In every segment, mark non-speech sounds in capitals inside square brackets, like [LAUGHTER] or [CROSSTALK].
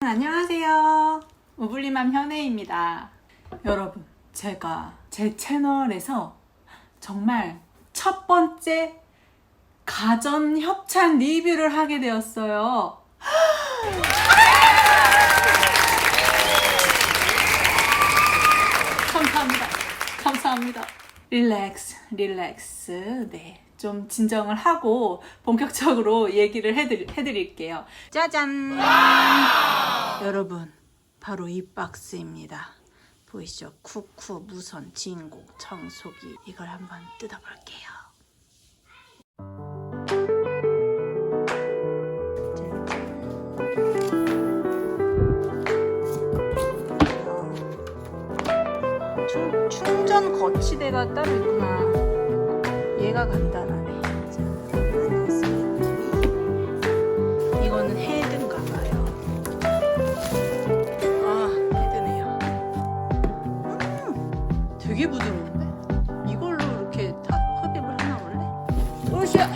안녕하세요. 우블리맘 현혜입니다. 여러분, 제가 제 채널에서 정말 첫 번째 가전 협찬 리뷰를 하게 되었어요. 감사합니다. 감사합니다. 릴렉스, 릴렉스. 네. 좀 진정을 하고 본격적으로 얘기를 해드릴, 해드릴게요. 짜잔! 여러분, 바로 이 박스입니다. 보이시죠? 쿠쿠 무선 진공 청소기. 이걸 한번 뜯어볼게요. 충, 충전 거치대가 따로 있구나. 얘가 간단하네. 이거는 헤드인가 봐요. 아, 헤드네요. 음, 되게 부드러운데? 이걸로 이렇게 다 흡입을 하나 원래? 으쌰!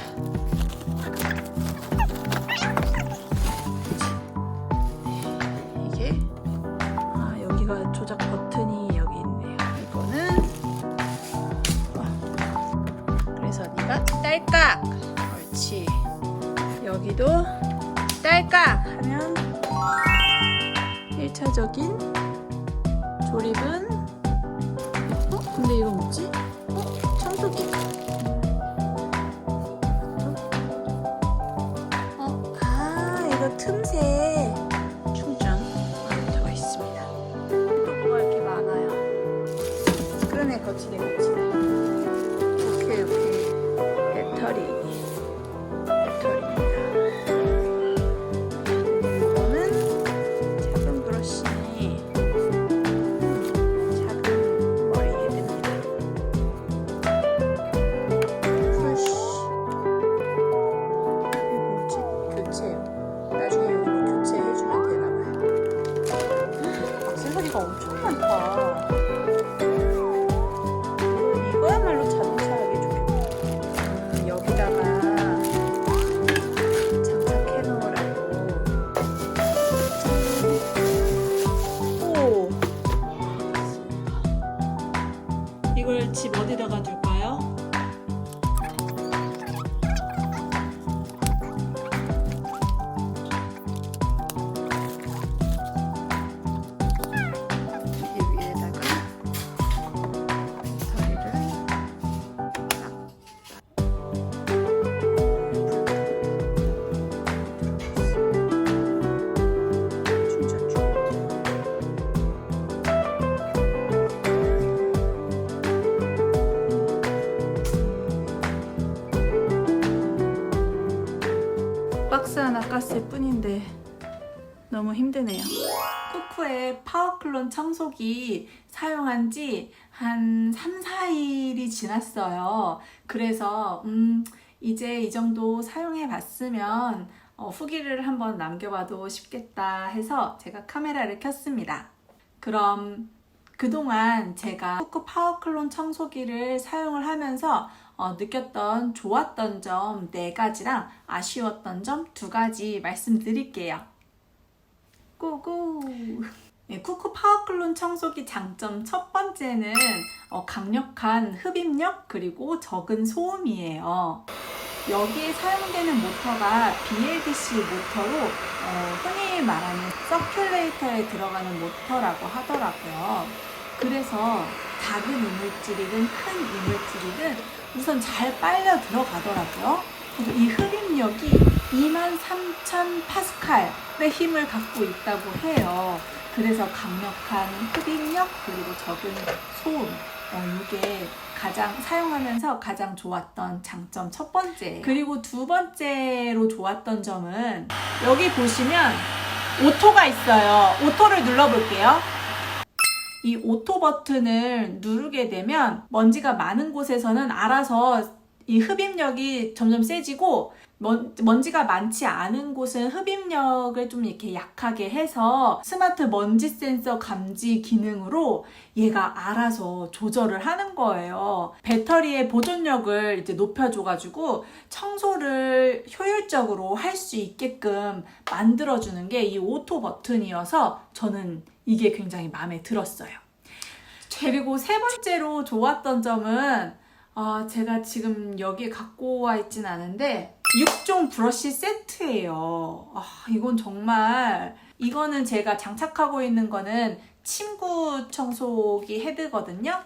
딸깍. 옳지. 여기도 딸깍 하면 1차적인 조립은 깠을 뿐인데 너무 힘드네요. 쿠쿠의 파워클론 청소기 사용한 지 한 3, 4일이 지났어요. 그래서 음 이제 이 정도 사용해 봤으면 어, 후기를 한번 남겨봐도 싶겠다 해서 제가 카메라를 켰습니다. 그럼 그동안 제가 쿠쿠 파워클론 청소기를 사용을 하면서 어, 느꼈던 좋았던 점 네 가지랑 아쉬웠던 점 두 가지 말씀드릴게요. 고고! 네, 쿠쿠 파워클론 청소기 장점 첫 번째는 어, 강력한 흡입력 그리고 적은 소음이에요. 여기에 사용되는 모터가 BLDC 모터로 어, 흔히 말하는 서큘레이터에 들어가는 모터라고 하더라고요. 그래서 작은 이물질이든 큰 이물질이든 우선 잘 빨려 들어가더라고요. 이 흡입력이 23,000 파스칼의 힘을 갖고 있다고 해요. 그래서 강력한 흡입력 그리고 적은 소음 어, 이게 가장 사용하면서 가장 좋았던 장점 첫 번째. 그리고 두 번째로 좋았던 점은 여기 보시면 오토가 있어요. 오토를 눌러볼게요. 이 오토 버튼을 누르게 되면 먼지가 많은 곳에서는 알아서 이 흡입력이 점점 세지고 먼, 먼지가 많지 않은 곳은 흡입력을 좀 이렇게 약하게 해서 스마트 먼지 센서 감지 기능으로 얘가 알아서 조절을 하는 거예요. 배터리의 보존력을 이제 높여줘가지고 청소를 효율적으로 할 수 있게끔 만들어주는 게 이 오토 버튼이어서 저는 이게 굉장히 마음에 들었어요. 그리고 세 번째로 좋았던 점은 아, 제가 지금 여기에 갖고 와 있진 않은데 6종 브러쉬 세트예요. 아, 이건 정말 이거는 제가 장착하고 있는 거는 침구 청소기 헤드거든요.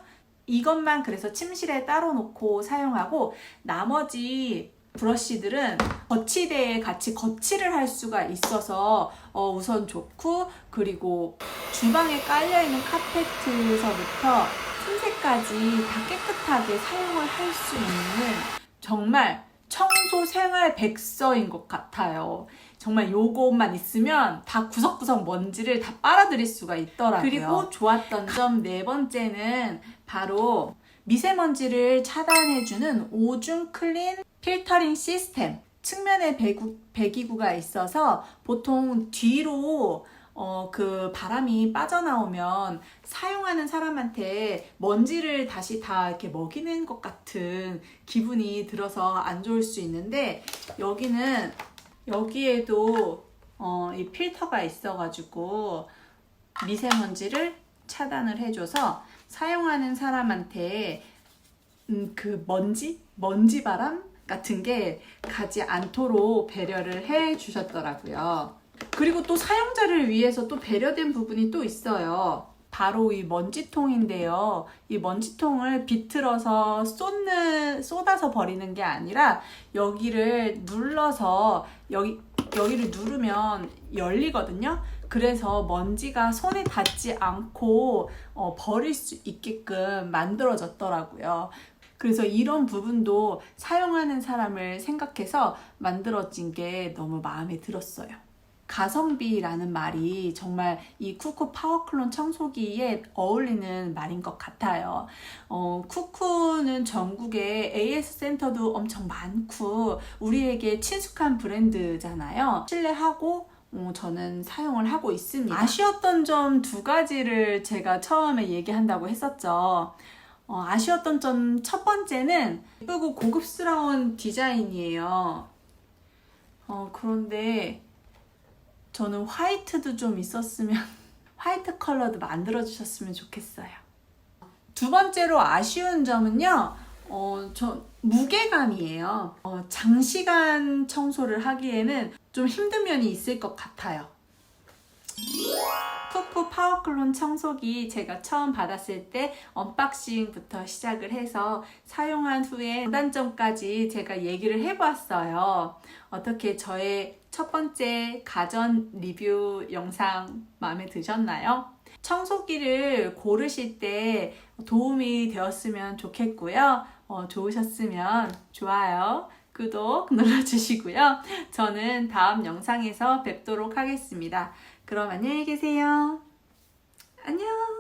이것만 그래서 침실에 따로 놓고 사용하고 나머지 브러쉬들은 거치대에 같이 거치를 할 수가 있어서 어, 우선 좋고 그리고 주방에 깔려 있는 카페트에서부터 틈새까지 다 깨끗하게 사용을 할 수 있는 정말 청소 생활 백서인 것 같아요. 정말 요것만 있으면 다 구석구석 먼지를 다 빨아들일 수가 있더라고요. 그리고 좋았던 점 네 번째는 바로 미세먼지를 차단해주는 오중 클린 필터링 시스템. 측면에 배구, 배기구가 있어서 보통 뒤로 어, 그 바람이 빠져나오면 사용하는 사람한테 먼지를 다시 다 이렇게 먹이는 것 같은 기분이 들어서 안 좋을 수 있는데 여기는 여기에도 어, 이 필터가 있어가지고 미세먼지를 차단을 해줘서 사용하는 사람한테 음, 그 먼지? 먼지 바람 같은 게 가지 않도록 배려를 해 주셨더라고요. 그리고 또 사용자를 위해서 또 배려된 부분이 또 있어요. 바로 이 먼지통인데요. 이 먼지통을 비틀어서 쏟는, 쏟아서 버리는 게 아니라 여기를 눌러서 여기, 여기를 누르면 열리거든요. 그래서 먼지가 손에 닿지 않고 어, 버릴 수 있게끔 만들어졌더라고요. 그래서 이런 부분도 사용하는 사람을 생각해서 만들어진 게 너무 마음에 들었어요. 가성비라는 말이 정말 이 쿠쿠 파워클론 청소기에 어울리는 말인 것 같아요. 어, 쿠쿠는 전국에 AS 센터도 엄청 많고 우리에게 친숙한 브랜드잖아요. 신뢰하고 어, 저는 사용을 하고 있습니다. 아쉬웠던 점 두 가지를 제가 처음에 얘기한다고 했었죠. 어, 아쉬웠던 점 첫 번째는 예쁘고 고급스러운 디자인이에요. 어, 그런데 저는 화이트도 좀 있었으면 [LAUGHS] 화이트 컬러도 만들어 주셨으면 좋겠어요. 두 번째로 아쉬운 점은요. 어, 저 무게감이에요. 어, 장시간 청소를 하기에는 좀 힘든 면이 있을 것 같아요. 푸푸 파워클론 청소기 제가 처음 받았을 때 언박싱부터 시작을 해서 사용한 후에 장단점까지 제가 얘기를 해봤어요. 어떻게 저의 첫 번째 가전 리뷰 영상 마음에 드셨나요? 청소기를 고르실 때 도움이 되었으면 좋겠고요. 어, 좋으셨으면 좋아요. 구독 눌러주시고요. 저는 다음 영상에서 뵙도록 하겠습니다. 그럼 안녕히 계세요. 안녕.